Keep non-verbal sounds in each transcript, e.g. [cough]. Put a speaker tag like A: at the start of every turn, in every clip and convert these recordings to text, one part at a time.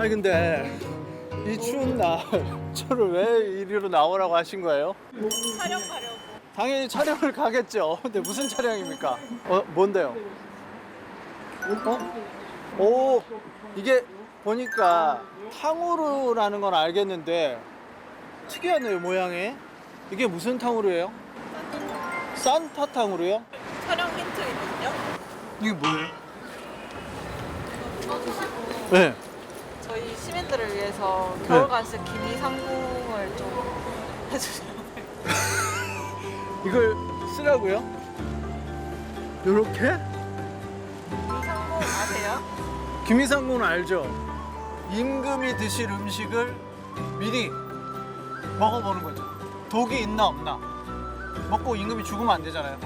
A: 아니 근데 이 추운 날 [laughs] 저를 왜 이리로 나오라고 하신 거예요?
B: 촬영 가려고.
A: 당연히 촬영을 가겠죠. 근데 무슨 촬영입니까? 어 뭔데요? 어? 오 이게 보니까 탕후루라는 건 알겠는데 특이하네요 모양이. 이게 무슨 탕후루예요? 산타 탕후루요?
B: 촬영 힌트 있거든요.
A: 이게 뭐예요? 네.
B: 저희 시민들을 위해서 겨울 간식 기미 상궁을 좀 [laughs] 해주세요.
A: 이걸 쓰라고요? 요렇게?
B: 기미 상궁 아세요?
A: 김희상군은 알죠? 임금이 드실 음식을 미리 먹어보는 거죠. 독이 있나 없나. 먹고 임금이 죽으면 안 되잖아요.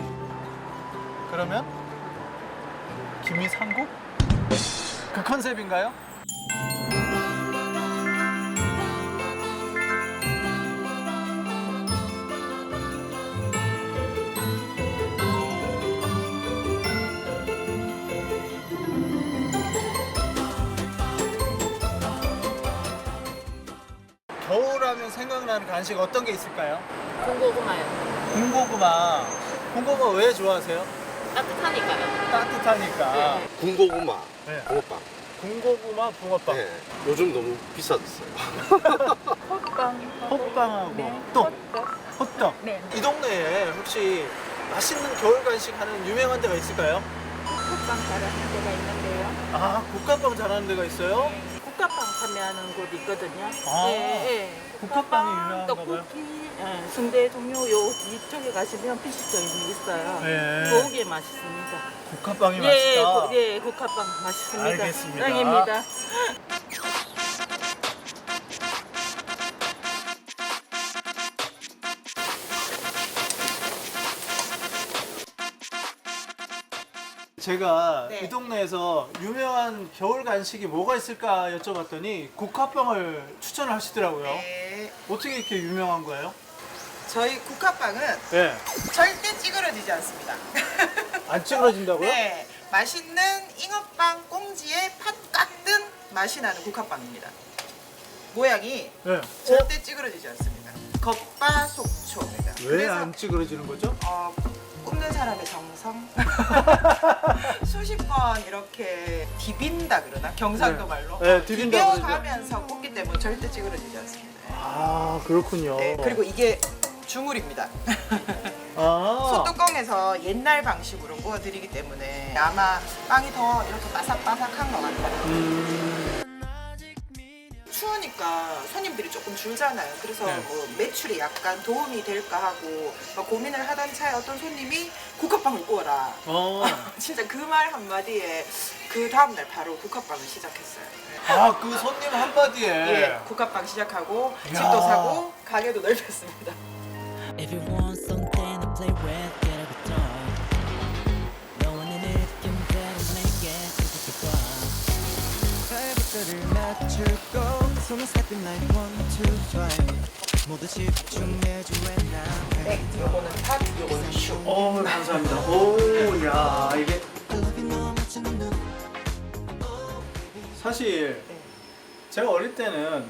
A: 그러면 김희상국? 그 컨셉인가요? 생각나는 간식 어떤 게 있을까요?
B: 군고구마요.
A: 군고구마. 군고구마 왜 좋아하세요?
B: 따뜻하니까요.
A: 따뜻하니까.
C: 군고구마,
A: 네.
C: 붕어빵.
A: 군고구마 붕어빵.
C: 네. 요즘 너무 비싸졌어요. [laughs]
B: 호빵.
A: 호빵하고 또 호떡.
B: 네.
A: 이 동네에 혹시 맛있는 겨울 간식 하는 유명한 데가 있을까요?
D: 국밥 잘하는 데가 있는데요.
A: 아, 국화빵 잘하는 데가 있어요?
D: 국밥빵 판매하는 곳 있거든요.
A: 아,
D: 예, 예.
A: 국화빵이 유명한가 봐요?
D: 떡볶이, 예, 순대 종류 요 뒤쪽에 가시면 피시점이 있어요.
A: 네.
D: 거기에 맛있습니다.
A: 국화빵이
D: 예,
A: 맛있다.
D: 고- 예, 국밥빵 맛있습니다.
A: 알겠습니다.
D: 짱입니다.
A: 제가
D: 네.
A: 이 동네에서 유명한 겨울 간식이 뭐가 있을까 여쭤봤더니 국화빵을 추천을 하시더라고요.
E: 네.
A: 어떻게 이렇게 유명한 거예요?
E: 저희 국화빵은
A: 네.
E: 절대 찌그러지지 않습니다. [laughs]
A: 안 찌그러진다고요?
E: 네, 맛있는 잉어빵 꽁지에 팥 깎는 맛이 나는 국화빵입니다. 모양이
A: 네.
E: 절대 찌그러지지 않습니다. 겉바 속촉입니다.
A: 왜
E: 그래서,
A: 안 찌그러지는 거죠?
E: 어, 굽는 사람의 정성 [laughs] 수십 번 이렇게 디빈다 그러나 경상도
A: 네.
E: 말로
A: 네, 디빈다 그러죠.
E: 디벼가면서 굽기 때문에 절대 찌그러지지 않습니다.
A: 아 그렇군요.
E: 네, 그리고 이게 주물입니다. [laughs]
A: 아,
E: 소뚜껑에서 옛날 방식으로 구워드리기 때문에 아마 빵이 더 이렇게 바삭바삭한 것 같아요.
A: 음,
E: 추우니까 손님들이 조금 줄잖아요. 그래서
A: 네.
E: 뭐 매출이 약간 도움이 될까 하고 막 고민을 하던 차에 어떤 손님이 국화빵을 구워라.
A: 어, [laughs]
E: 진짜 그 말 한마디에 그 다음날 바로 국화빵을 시작했어요.
A: 아 그 손님 한마디에
E: 예, 국화빵 시작하고
A: 야.
E: 집도 사고 가게도 [laughs] 넓혔습니다.
F: If you want something to play with, 손을 stepping like one, two, five. 모두 집중해줘 and now.
E: 네, 요거는 팥, 요거는 슈.
A: 어 감사합니다. 오, 야 이게 사실 제가 어릴 때는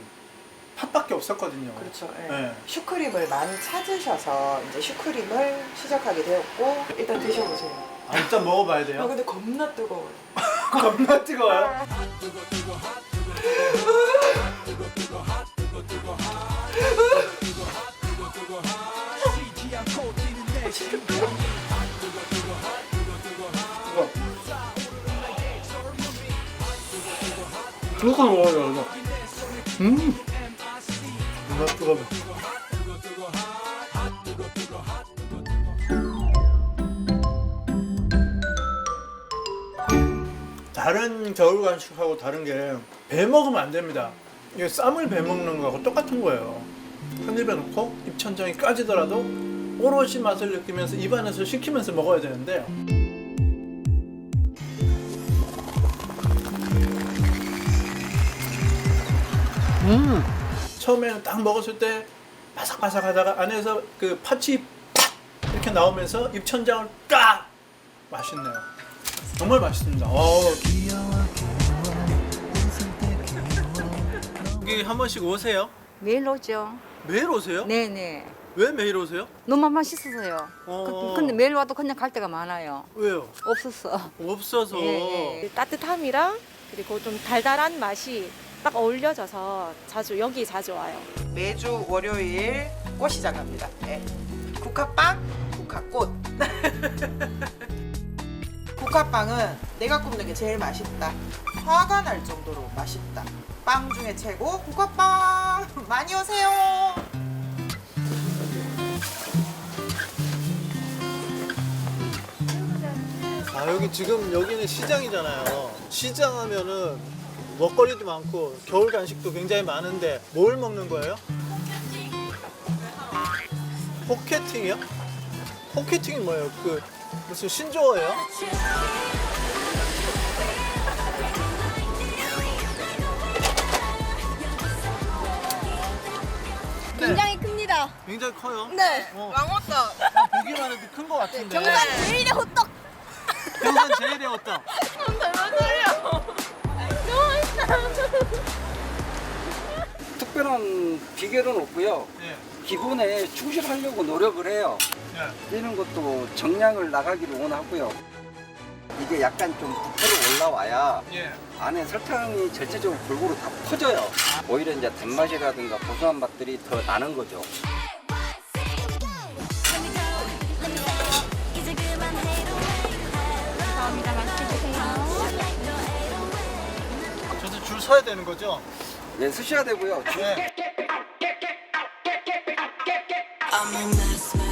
A: 팥밖에 없었거든요.
E: 그렇죠. 예.
A: 네.
E: 슈크림을 많이 찾으셔서 이제 슈크림을 시작하게 되었고 일단 드셔보세요.
A: 아, 일단 먹어봐야
E: 아
A: 돼요.
E: 근데 겁나 뜨거워요. [laughs]
A: 겁나 뜨거워요. [laughs] [laughs] 뜨거워 먹어요, 이거. 음. 겁나 뜨거워. 다른 겨울 간식하고 다른 게 배 먹으면 안 됩니다. 이게 쌈을 배 먹는 거하고 똑같은 거예요. 한 입에 넣고 입천장이 까지더라도 오롯이 맛을 느끼면서 입안에서 식히면서 먹어야 되는데 음 처음에는 딱 먹었을 때 바삭바삭하다가 안에서 그 팥이 팍 이렇게 나오면서 입천장을 까 맛있네요. 정말 맛있습니다. 어,
F: 귀
A: 여기 한 번씩 오세요?
G: 매일 오죠.
A: 매일 오세요?
G: 네네.
A: 왜 매일 오세요?
G: 너무 맛있어서요.
A: 어.
G: 그- 근데 매일 와도 그냥 갈 때가 많아요.
A: 왜요?
G: 없었어.
A: 없어서.
G: 예, 예.
D: 따뜻함이랑 그리고 좀 달달한 맛이 딱 어울려져서 자주 여기 자주 와요.
E: 매주 월요일 꽃시장 갑니다. 예. 국화빵, 국화꽃. [laughs] 국화빵은 내가 굽는 게 제일 맛있다. 화가 날 정도로 맛있다. 빵 중에 최고 국화빵 [laughs] 많이 오세요.
A: 아 여기 지금 여기는 시장이잖아요. 시장 하면은 먹거리도 많고 겨울 간식도 굉장히 많은데 뭘 먹는 거예요? 포켓팅이요? 포켓팅이 뭐예요? 그 무슨 신조어예요?
H: 굉장히 큽니다.
A: 굉장히 커요.
H: 네.
A: 어,
E: 왕호떡.
A: 보기만 해도 큰것 같은데.
H: 경산 제일의 호떡.
A: 경산 제일의 어떤? [laughs] [laughs]
C: 특별한 비결은 없고요.
A: 네.
C: 기본에 충실하려고 노력을 해요.
A: 네.
C: 뛰는 것도 정량을 나가기를 원하고요. 이게 약간 좀 부풀어 올라와야
A: 예.
C: 안에 설탕이 전체적으로 골고루 다 퍼져요. 오히려 이제 단맛이라든가 고소한 맛들이 더 나는 거죠.
A: 저도 줄 서야 되는 거죠?
C: 네, 쓰셔야 되고요.
A: 네. 아,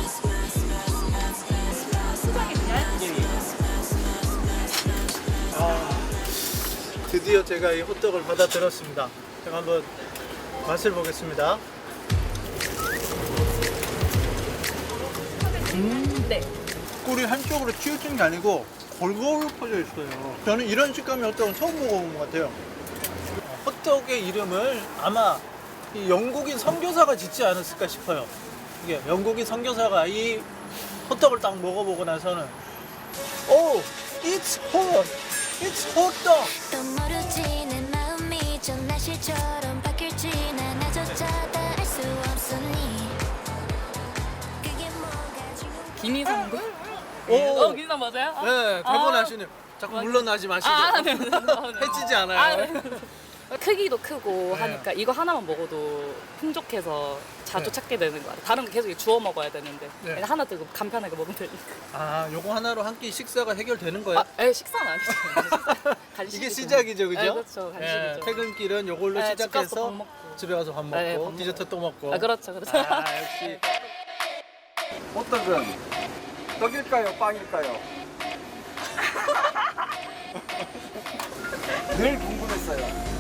A: 드디어 제가 이 호떡을 받아 들었습니다. 제가 한번 맛을 보겠습니다. 음,
D: 네.
A: 꿀이 한쪽으로 튀어진 게 아니고 골고루 퍼져 있어요. 저는 이런 식감의 호떡은 처음 먹어본 것 같아요. 호떡의 이름을 아마 이 영국인 선교사가 짓지 않았을까 싶어요. 이게 영국인 선교사가 이 호떡을 딱 먹어보고 나서는 오, it's hot, 호떡.
H: 또 모르지 내 마음이 저 날씨처럼 바뀔지 난 나조차 다알수 없으니. 그게 뭐가 지금
D: 김이상도?
A: 오,
D: 어, 김이상 맞아요? 아,
A: 네,
D: 아.
A: 대본하시는 자꾸 물러나지 마시죠.
D: 아, 네, 네, 네, 네.
A: 해치지 않아요.
D: 아, 네. [laughs] 크기도 크고
A: 네.
D: 하니까 이거 하나만 먹어도 풍족해서 자주
A: 네.
D: 찾게 되는 것 같아요. 다른 거 계속 주워 먹어야 되는데
A: 네.
D: 그냥 하나 들고 간편하게 먹으면 되니까.
A: 아, 요거 하나로 한 끼 식사가 해결되는 거예요?
D: 아, 에, 식사는 아니죠. [laughs] 간식이죠.
A: 이게 시작이죠, 그죠?
D: 네, 그렇죠. 간식이죠.
A: 예, 퇴근길은 요걸로
D: 네, 집 가서
A: 시작해서
D: 밥 먹고.
A: 집에 가서 밥 먹고
D: 네, 밥 먹고.
A: 디저트 또 먹고.
D: 아, 그렇죠, 그렇죠.
A: 아, 역시
C: 호떡은 떡일까요, 빵일까요? [laughs] 늘 궁금했어요.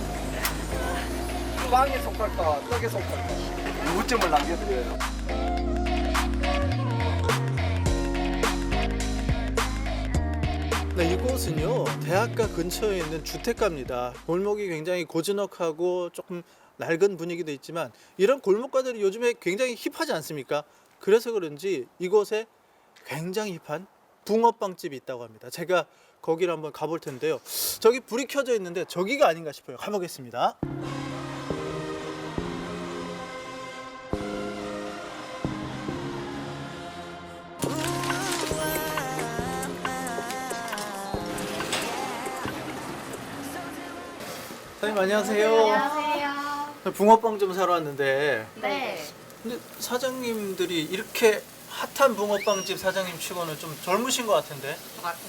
C: 빵에 속할까, 떡에 속할까. 우점을 남겨드려요.
A: 네, 이곳은요 대학가 근처에 있는 주택가입니다. 골목이 굉장히 고즈넉하고 조금 낡은 분위기도 있지만 이런 골목가들이 요즘에 굉장히 힙하지 않습니까? 그래서 그런지 이곳에 굉장히 힙한 붕어빵집이 있다고 합니다. 제가 거기를 한번 가볼 텐데요. 저기 불이 켜져 있는데 저기가 아닌가 싶어요. 가보겠습니다. 사장님 안녕하세요.
H: 안녕하세요.
A: 저 붕어빵 좀 사러 왔는데
H: 네.
A: 근데 사장님들이 이렇게 핫한 붕어빵집 사장님 치고는 좀 젊으신 것 같은데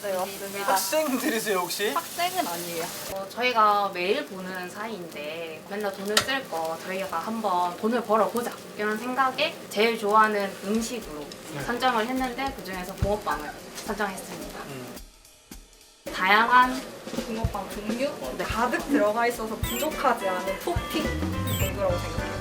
I: 네, 맞습니다.
A: 학생들이세요 혹시?
I: 학생은 아니에요.
J: 어, 저희가 매일 보는 사이인데 맨날 돈을 쓸 거 저희가 한번 돈을 벌어보자 이런 생각에 제일 좋아하는 음식으로
A: 네.
J: 선정을 했는데 그 중에서 붕어빵을 선정했습니다.
A: 음.
J: 다양한
I: 붕어빵 종류 네, 가득 들어가 있어서 부족하지 않은 토핑 정도라고 생각해요.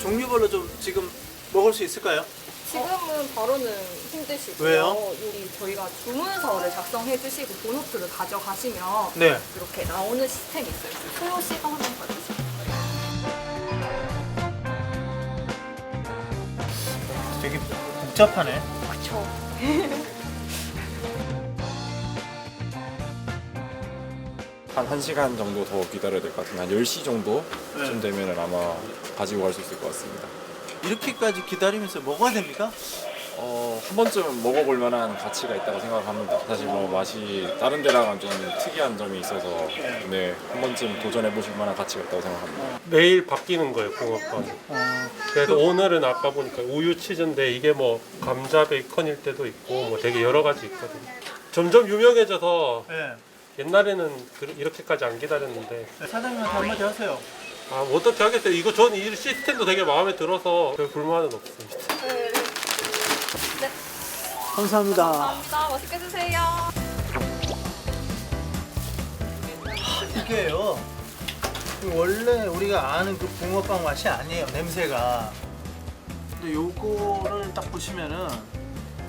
A: 종류별로 좀 지금 먹을 수 있을까요?
I: 지금은 바로는 힘드시고요.
A: 왜요?
I: 여기 저희가 주문서를 작성해 주시고 본호트를 가져가시면
A: 네.
I: 이렇게 나오는 시스템이 있어요. 소요 시간 한번 봐주세요.
A: 되게 복잡하네.
I: 그렇죠. [laughs]
K: 한 1시간 정도 더 기다려야 될 것 같은데 한 10시 정도쯤
A: 네.
K: 되면 아마 가지고 갈 수 있을 것 같습니다.
A: 이렇게까지 기다리면서 먹어야 됩니까?
K: 어, 한 번쯤 먹어볼 만한 가치가 있다고 생각합니다. 사실 뭐 맛이 다른 데랑은 좀 특이한 점이 있어서 네, 한 번쯤 도전해 보실 만한 가치가 있다고 생각합니다.
L: 매일 바뀌는 거예요 붕어빵. 그래서 오늘은 아까 보니까 우유 치즈인데 이게 뭐 감자 베이컨일 때도 있고 뭐 되게 여러 가지 있거든요. 점점 유명해져서
A: 네.
L: 옛날에는 그- 이렇게까지 안 기다렸는데
A: 사장님한테 한마디 하세요.
L: 아뭐 어떻게 하겠어요. 이거 저는 이 시스템도 되게 마음에 들어서 별 불만은 없습니다.
A: 감사합니다.
I: 감사합니다. 맛있게 드세요.
A: 이게요. 원래 우리가 아는 그 붕어빵 맛이 아니에요. 냄새가. 근데 요거를 딱 보시면은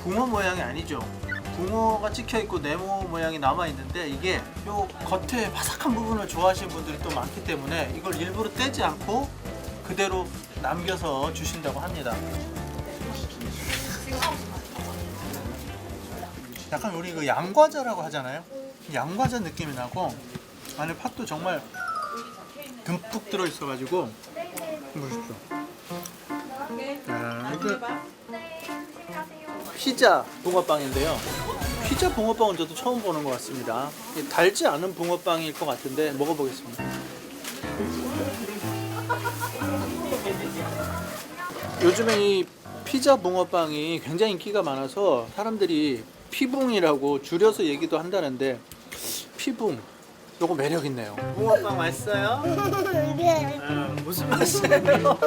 A: 붕어 모양이 아니죠. 붕어가 찍혀 있고 네모 모양이 남아 있는데 이게 요 겉에 바삭한 부분을 좋아하시는 분들이 또 많기 때문에 이걸 일부러 떼지 않고 그대로 남겨서 주신다고 합니다. 약간 우리 그 양과자라고 하잖아요. 양과자 느낌이 나고 안에 팥도 정말 듬뿍 들어 있어가지고 보십시오. 아, 이거 피자 붕어빵인데요. 피자 붕어빵은 저도 처음 보는 것 같습니다. 달지 않은 붕어빵일 것 같은데 먹어보겠습니다. 요즘에 이 피자 붕어빵이 굉장히 인기가 많아서 사람들이 피붕이라고 줄여서 얘기도 한다는데 피붕 요거 매력 있네요. 붕어빵 맛있어요? 어, [laughs] 무슨 맛이에요?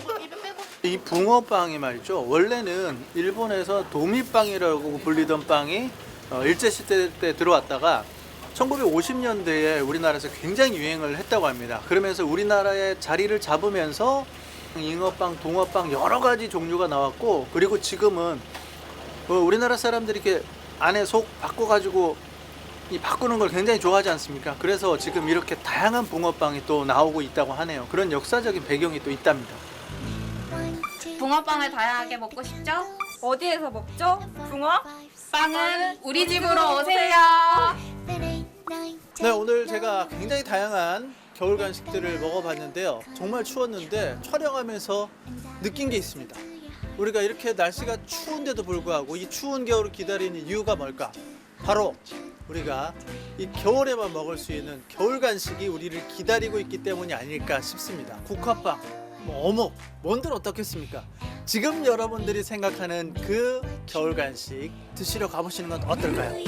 A: [laughs] 이 붕어빵이 말이죠. 원래는 일본에서 도미빵이라고 불리던 빵이 어, 일제시대 때 들어왔다가 1950년대에 우리나라에서 굉장히 유행을 했다고 합니다. 그러면서 우리나라의 자리를 잡으면서 잉어빵, 동어빵 여러 가지 종류가 나왔고 그리고 지금은 어, 우리나라 사람들이 이렇게 안에 속 바꿔가지고 이 바꾸는 걸 굉장히 좋아하지 않습니까? 그래서 지금 이렇게 다양한 붕어빵이 또 나오고 있다고 하네요. 그런 역사적인 배경이 또 있답니다.
J: 붕어빵을 다양하게 먹고 싶죠?
I: 어디에서 먹죠? 붕어?
J: 빵은 우리 집으로 오세요.
A: 네, 오늘 제가 굉장히 다양한 겨울 간식들을 먹어봤는데요. 정말 추웠는데 촬영하면서 느낀 게 있습니다. 우리가 이렇게 날씨가 추운데도 불구하고 이 추운 겨울을 기다리는 이유가 뭘까? 바로 우리가 이 겨울에만 먹을 수 있는 겨울 간식이 우리를 기다리고 있기 때문이 아닐까 싶습니다. 국화빵, 뭐 어묵, 뭔들 어떻겠습니까? 지금 여러분들이 생각하는 그 겨울 간식 드시러 가보시는 건 어떨까요?